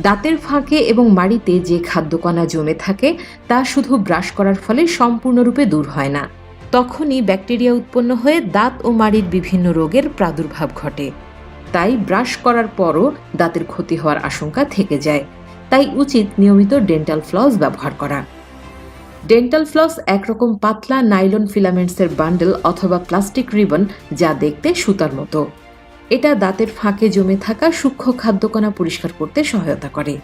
দাঁতের ফাঁকে এবং মাড়িতে যে খাদ্যকণা জমে থাকে, তা শুধু ব্রাশ করার ফলে সম্পূর্ণরূপে দূর হয় না। তখনই ব্যাকটেরিয়া উৎপন্ন হয়ে দাঁত ও মাড়ির বিভিন্ন রোগের প্রাদুর্ভাব ঘটে। তাই ব্রাশ করার পরও দাঁতের ক্ষতি হওয়ার আশঙ্কা থেকে যায়। তাই উচিত নিয়মিত ডেন্টাল ফ্লস ব্যবহার করা। ডেন্টাল ফ্লস একরকম পাতলা নাইলন ফিলামেন্টসের বান্ডেল অথবা প্লাস্টিক রিবন যা দেখতে সুতার মতো। এটা দাঁতের ফাঁকে জমে থাকা সূক্ষ্ম খাদ্যকণা পরিষ্কার করতে সহায়তা করে।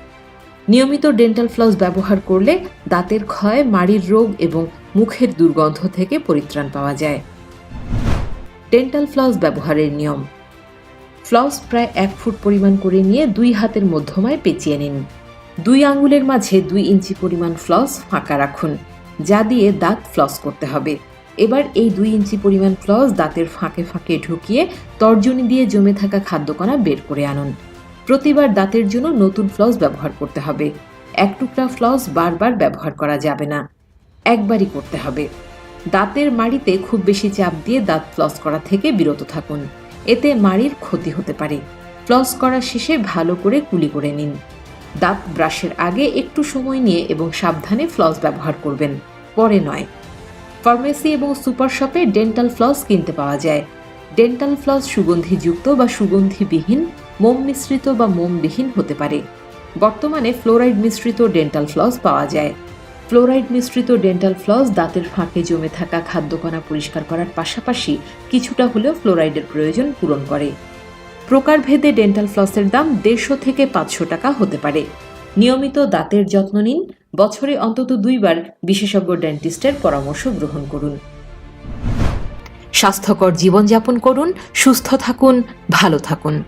নিয়মিত ডেন্টাল ফ্লস ব্যবহার করলে দাঁতের ক্ষয়, মাড়ির রোগ এবং মুখের দুর্গন্ধ থেকে পরিত্রাণ পাওয়া যায়। ডেন্টাল ফ্লস ব্যবহারের নিয়ম। ফ্লস প্রায় এক ফুট পরিমাণ করে নিয়ে দুই হাতের মধ্যমায় পেঁচিয়ে নিন। দুই আঙ্গুলের মাঝে দুই ইঞ্চি পরিমাণ ফ্লস ফাঁকা রাখুন, যা দিয়ে দাঁত ফ্লস করতে হবে। এবার এই দুই ইঞ্চি পরিমাণ ফ্লস দাঁতের ফাঁকে ফাঁকে ঢুকিয়ে তর্জনী দিয়ে জমে থাকা খাদ্যকণা বের করে আনুন। প্রতিবার দাঁতের জন্য নতুন ফ্লস ব্যবহার করতে হবে। এক টুকরা ফ্লস বারবার ব্যবহার করা যাবে না। একবারই করতে হবে। দাঁতের মাড়িতে খুব বেশি চাপ দিয়ে দাঁত ফ্লস করা থেকে বিরত থাকুন। এতে মাড়ির ক্ষতি হতে পারে। ফ্লস করা শেষে ভালো করে কুলি করে নিন। দাঁত ব্রাশের আগে একটু সময় নিয়ে এবং সাবধানে ফ্লস ব্যবহার করবেন। পরে নয়। ফার্মেসি এবং সুপার শপে ডেন্টাল ফ্লস কিনতে পাওয়া যায়। ডেন্টাল ফ্লস সুগন্ধিযুক্ত বা সুগন্ধিবিহীন, মোম মিশ্রিত বা মোমবিহীন হতে পারে। বর্তমানে ফ্লোরাইড মিশ্রিত ডেন্টাল ফ্লস পাওয়া যায়। ফ্লোরাইড মিশ্রিত ডেন্টাল ফ্লস দাঁতের ফাঁকে জমে থাকা খাদ্যকণা পরিষ্কার করার পাশাপাশি কিছুটা হলেও ফ্লোরাইডের প্রয়োজন পূরণ করে। প্রকারভেদে ডেন্টাল ফ্লসের দাম দেড়শো থেকে পাঁচশো টাকা হতে পারে। নিয়মিত দাঁতের যত্ন নিন বছরে অন্তত দুইবার বিশেষজ্ঞ ডেন্টিস্টের পরামর্শ গ্রহণ করুন। স্বাস্থ্যকর জীবনযাপন করুন, সুস্থ থাকুন, ভালো থাকুন।